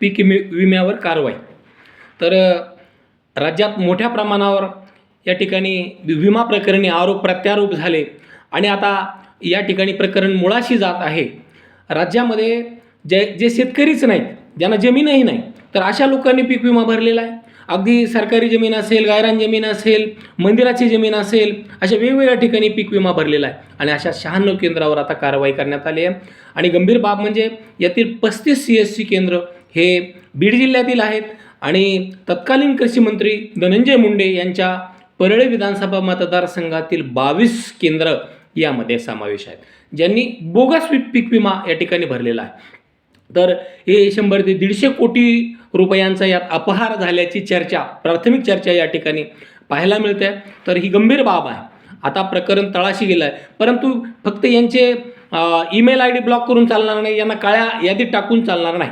पीक विमे विम्यावर कारवाई. तर राज्यात मोठ्या प्रमाणावर या ठिकाणी विमा प्रकरणी आरोप प्रत्यारोप झाले आणि आता या ठिकाणी प्रकरण मुळाशी जात आहे. राज्यामध्ये जे जे शेतकरीच नाहीत ज्यांना जमीनही नाही तर अशा लोकांनी पीक विमा भरलेला आहे. अगदी सरकारी जमीन असेल गायरान जमीन असेल मंदिराची जमीन असेल अशा वेगवेगळ्या ठिकाणी पीक विमा भरलेला आहे. आणि अशा शहाण्णव केंद्रावर आता कारवाई करण्यात आली आहे. आणि गंभीर बाब म्हणजे यातील पस्तीस सी एस सी केंद्र हे बीड जिल्ह्यातील आहेत. आणि तत्कालीन कृषी मंत्री धनंजय मुंडे यांच्या परळी विधानसभा मतदारसंघातील बावीस केंद्र यामध्ये समावेश आहेत. ज्यांनी बोगस पीक पीक विमा या ठिकाणी भरलेला आहे. तर हे शंभर ते दीडशे कोटी रुपयांचा यात अपहार झाल्याची चर्चा प्राथमिक चर्चा या ठिकाणी पाहायला मिळते. तर ही गंभीर बाब आहे. आता प्रकरण तळाशी गेलं आहे परंतु फक्त यांचे ईमेल आय डी ब्लॉक करून चालणार नाही यांना काळ्या यादीत टाकून चालणार नाही.